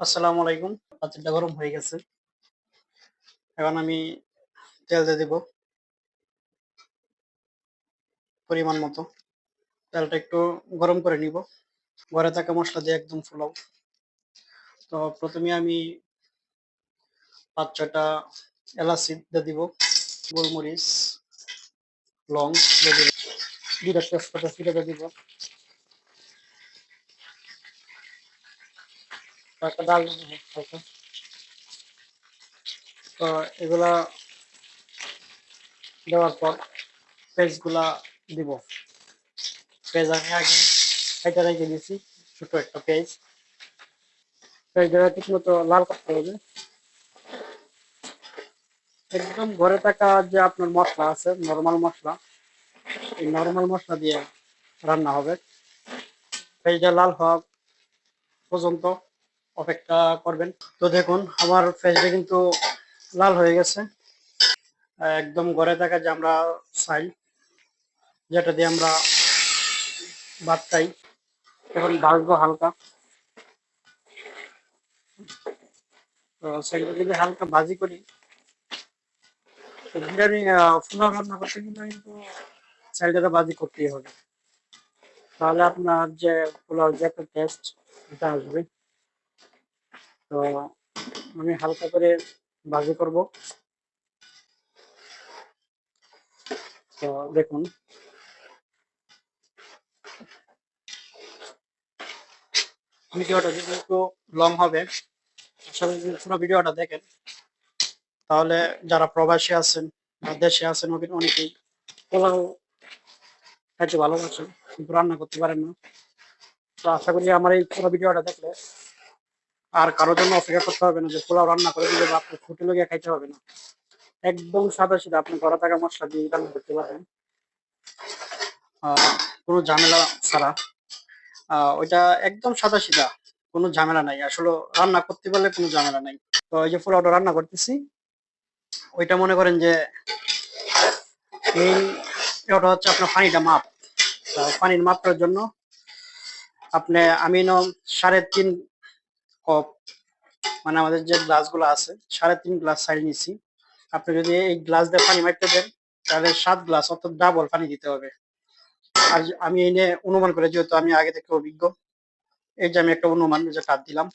আসসালামু আলাইকুম। পাতিলটা গরম হয়ে গেছে। এখন আমি তেল দিয়ে দিব। পরিমাণ মতো। তেলটা একটু গরম করে নিব। ঘরে থাকা মশলা দিয়ে একদম ফুলাও তো প্রথমে আমি পাঁচ ছটা এলাচি দিয়ে দিব। গোলমরিচ, লং দিয়ে দিব। দুটা তেজপাতা দিয়ে দিব। কয়েকটা ডাল তো এগুলা দেওয়ার পর পেস্টগুলা দিব। পেঁয়াজ আমি আগে এটা রেখে দিয়েছি, ছোট একটা পেঁয়াজ। পেঁয়াজটা ঠিক মতো লাল করতে হবে। একদম ঘরে থাকা যে আপনার মশলা আছে নর্মাল মশলা, এই নর্মাল মশলা দিয়ে রান্না হবে। পেঁয়াজটা লাল হওয়া পর্যন্ত অপেক্ষা করবেন। তো দেখুন, আমার পেঁয়াজটা কিন্তু লাল হয়ে গেছে। একদম ঘরে থাকা যে আমরা চাই, যেটা দিয়ে আমরা ভাত খাই। এখন ভাজবো হালকা। তো সেগুলো যদি হালকা ভাজি করি বিরিয়ানি পোলাও রান্না করতে গেলে কিন্তু চালটাটা ভাজি করতেই হবে। তাহলে আপনার যে পোলাও যে একটা টেস্ট এটা আসবে। তো আমি হালকা করে ভাজি করব। তো দেখুন। ভিডিওটা যদি একটু লং হবে আসলে যদি পুরো ভিডিওটা দেখেন, তাহলে যারা প্রবাসী আছেন বা দেশে আছেন ওখানে অনেকেই পোলাও খাইতে ভালোবাসেন, কিন্তু রান্না করতে পারেন না। তো আশা করি আমার এই পুরো ভিডিওটা দেখলে আর কারোর জন্য অপেক্ষা করতে হবে না, যে পোলাও রান্না করে দিলে আপনি হোটেলে গিয়ে খাইতে হবে না। একদম সাদা সিধা, আপনি ঘরে থাকা মশলা দিয়ে রান্না করতে পারবেন। কোনো ঝামেলা ছাড়া। ওইটা একদম সাদা সিধা, কোনো ঝামেলা নাই। আসলে রান্না করতে পারলে কোনো ঝামেলা নাই। তো এই যে পোলাওটা রান্না করতেছি, ওইটা মনে করেন যে এই ওটা হচ্ছে আপনার পানিটা মাপ। পানির মাপটার জন্য আপনি আমি সাড়ে তিন কপ মানে আমাদের যে গ্লাসগুলো আছে, সাড়ে তিন গ্লাস সাইজ নিচ্ছি আপনি যদি এই গ্লাস দিয়ে পানি মারতে দেন, তাহলে সাত গ্লাস অর্থাৎ ডাবল পানি দিতে হবে। আর আমি এই নিয়ে অনুমান করে, যেহেতু আমি আগে থেকে অভিজ্ঞ, এই যে আমি একটা অনুমান যে কাট দিলাম।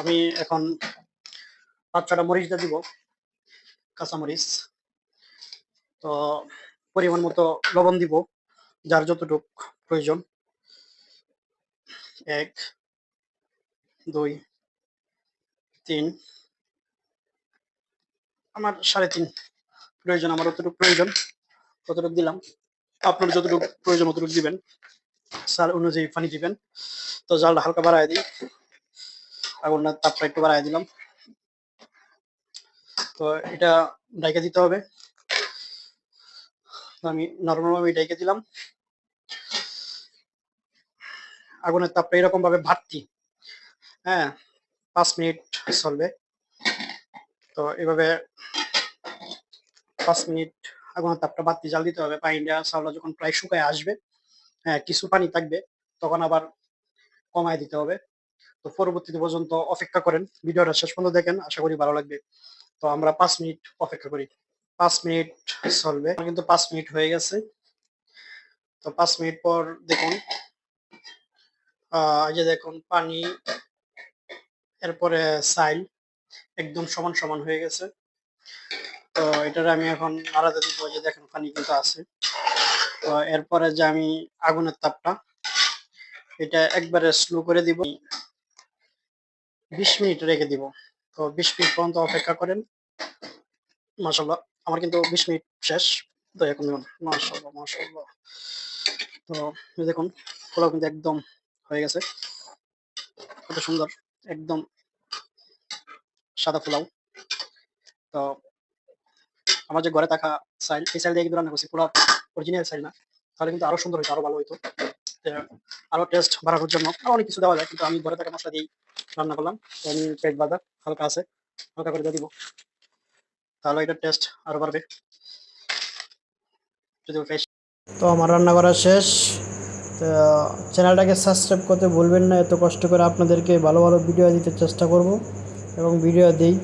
আমি এখন পাঁচ ছটা মরিচ দিয়ে দিব কাঁচা মরিচ তো পরিমাণ মতো লবণ দিব, যার যতটুক প্রয়োজন। এক, দুই, তিন। আমার সাড়ে তিন। প্রয়োজন, আমার অতটুকু প্রয়োজন ততটুকু দিলাম। আপনার যতটুকু প্রয়োজন, অতটুকু দিবেন। সার অনুযায়ী পানি দিবেন। তো জালটা হালকা বাড়ায় দিই। আগুনের তাপটা একটু বাড়ায় দিলাম। তো এটা ডাইকে দিতে হবে। আমি নর্মাল আমি ডাইকে দিলাম। আগুনের তাপটা এরকম ভাবে ভাবতি হ্যাঁ পাঁচ মিনিট চলবে। তো এভাবে পাঁচ মিনিট আগুনের তাপটা বাড়তি জাল দিতে হবে। পানিটা চাউলটা যখন প্রায় শুকায় আসবে হ্যাঁ কিছু পানি থাকবে, তখন আবার কমায় দিতে হবে। তো পরবর্তীতে পর্যন্ত অপেক্ষা করেন। ভিডিওটা শেষ পর্যন্ত দেখেন, আশা করি ভালো লাগবে। তো আমরা পাঁচ মিনিট অপেক্ষা করি। পাঁচ মিনিট চলবে। কিন্তু পাঁচ মিনিট হয়ে গেছে। তো পাঁচ মিনিট পর দেখুন যে দেখুন, পানি, এরপরে সাইল একদম সমান সমান হয়ে গেছে। তো এটার আমি এখন আলাদা দিব যে দেখেন পানি কিন্তু আছে। তো এরপরে যে আমি আগুনের তাপটা, এটা একবারে স্লো করে দিব। বিশ মিনিট রেখে দিব। তো বিশ মিনিট পর্যন্ত অপেক্ষা করেন। মাসাল্লাহ আমার কিন্তু বিশ মিনিট শেষ। তো এখন দেখুন মাসাল্লাহ মাসাল্লাহ তো দেখুন, পোলাও কিন্তু একদম হয়ে গেছে। কত সুন্দর, একদম সাদা পোলাও। তো আমার যে ঘরে থাকা সাইল এই সাইল দিয়ে কিন্তু রান্না করছি। পোলাও অরিজিনাল সাইল না। তাহলে কিন্তু আরও সুন্দর হইতো, আরও ভালো হইতো। আরও টেস্ট বাড়ানোর জন্য আরও অনেক কিছু দেওয়া যায়। কিন্তু আমি ঘরে থাকা মশলা দিয়েই রান্না করলাম। আমি পেট বাঁধা, হালকা আছে। হালকা করে দিয়ে দিব। তাহলে এটা টেস্ট আরও বাড়বে। যদি তো আমার রান্না করা শেষ। চ্যানেলটাকে সাবস্ক্রাইব করতে ভুলবেন না। এত কষ্ট করে আপনাদেরকে ভালো ভালো ভিডিও দিতে চেষ্টা করব এবং ভিডিও দিই।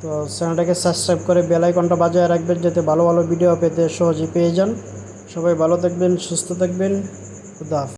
তো চ্যানেলটাকে সাবস্ক্রাইব করে বেল আইকনটা বাজায় রাখবেন যাতে ভালো ভালো ভিডিও পেতে সহজে পেয়ে যান। সবাই ভালো থাকবেন, সুস্থ থাকবেন। খুদা।